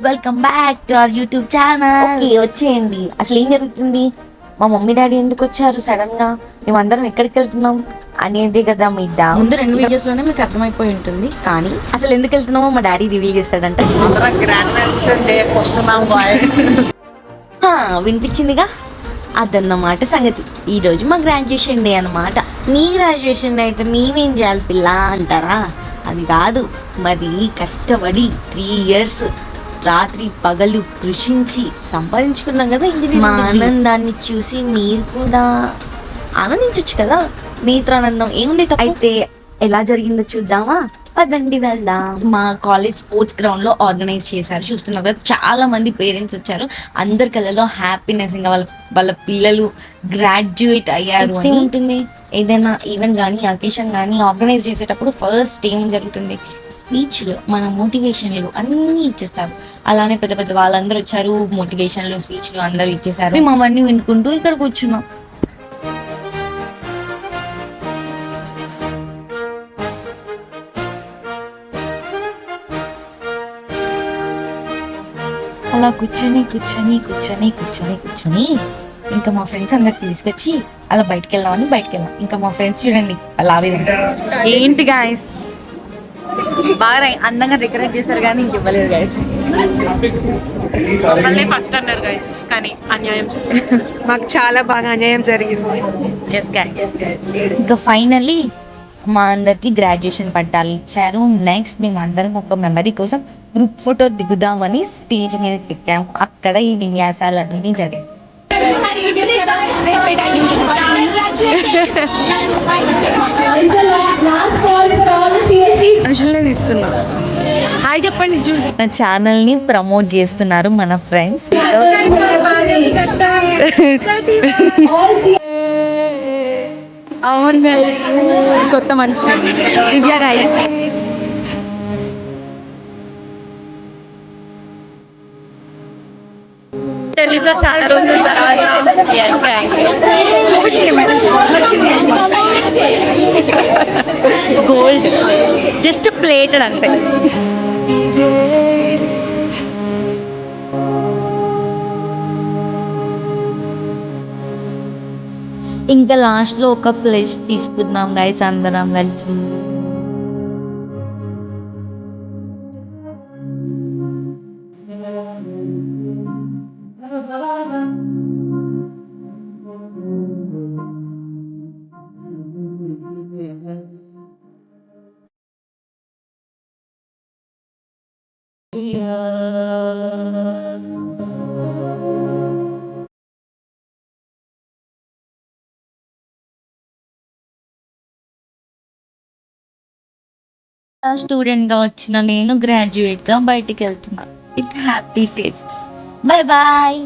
Welcome back to our YouTube channel. Okay వచ్చేయండి. అసలు ఏం జరుగుతుంది? మా మమ్మీ డాడీ ఎందుకు వచ్చారు సడన్గా? మేమందరం ఎక్కడికి వెళ్తున్నాం అనేది కదా మీ డౌట్ ముందు రెండు వీడియోస్లోనే మీకు అర్థమైపోయి ఉంటుంది. కానీ అసలు ఎందుకు వెళ్తున్నామో మా డాడీ రివీల్ చేస్తాడంట. డే వినిపించిందిగా? అదన్నమాట సంగతి. ఈ రోజు మా గ్రాడ్యుయేషన్ డే అన్నమాట. నీ గ్రాడ్యుయేషన్ డే అయితే మేమేం చేయాలి పిల్ల అంటారా? అది కాదు మరి కష్టపడి త్రీ ఇయర్స్ రాత్రి పగలు కృషించి సంపాదించుకున్నాం కదా మా ఆనందాన్ని చూసి మీరు కూడా ఆనందించవచ్చు కదా మీతో ఆనందం ఏముంది? అయితే ఎలా జరిగిందో చూద్దామా? పదండి వెళ్దాం. మా కాలేజ్ స్పోర్ట్స్ గ్రౌండ్లో ఆర్గనైజ్ చేశారు. చూస్తున్నారు కదా చాలా మంది పేరెంట్స్ వచ్చారు. అందరి కళ్ళలో హ్యాపీనెస్ ఇంకా వాళ్ళ వాళ్ళ పిల్లలు గ్రాడ్యుయేట్ అయ్యారు ఉంటుంది. ఏదైనా ఈవెంట్ కానీ అకేషన్ కానీ ఆర్గనైజ్ చేసేటప్పుడు ఫస్ట్ ఏం జరుగుతుంది? స్పీచ్లు మన మోటివేషన్లు అన్నీ ఇచ్చేస్తారు. అలానే పెద్ద పెద్ద వాళ్ళందరూ వచ్చారు మోటివేషన్లు స్పీచ్లు అందరూ ఇచ్చేసారు మేము అవన్నీ వినుకుంటూ ఇక్కడ కూర్చున్నాం. అలా కూర్చొని కూర్చొని కూర్చొని కూర్చొని కూర్చొని ఇంకా మా ఫ్రెండ్స్ అందరికి తీసుకొచ్చి అలా బయటకు వెళ్దామని బయటకు వెళ్ళాం ఇంకా మా ఫ్రెండ్స్ చూడండి అలా ఏంటి గాయస్ బాగా అందంగా డెకరేట్ చేశారు కానీ ఇంక ఇవ్వలేదు గాయస్ మళ్ళీ ఫస్ట్ అన్నారు గైస్ కానీ అన్యాయం చేశారు. మాకు చాలా బాగా అన్యాయం జరిగింది. ఇంకా ఫైనల్లీ మా అందరికి గ్రాడ్యుయేషన్ పట్టాలు ఇచ్చారు. నెక్స్ట్ మేము అందరం ఒక మెమరీ కోసం గ్రూప్ ఫోటో దిగుదామని స్టేజ్ మీద ఎక్కాము. అక్కడ ఈ విన్యాసాలు అన్నీ హాయ్ చెప్పండి చూసి. నా ఛానల్ని ప్రమోట్ చేస్తున్నారు మన ఫ్రెండ్స్. అవును కొత్త మనిషి. దివ్య గైస్ తెలీదు చాలా రోజుల తర్వాత. గోల్డ్ జస్ట్ ప్లేటెడ్ అంతే. ఇంకా లాస్ట్లో ఒక ప్లేస్ తీసుకున్నాం గైస్ అందరం కలిసి. స్టూడెంట్గా వచ్చిన నేను గ్రాడ్యుయేట్గా బయటికి వెళ్తున్నా. With happy faces bye bye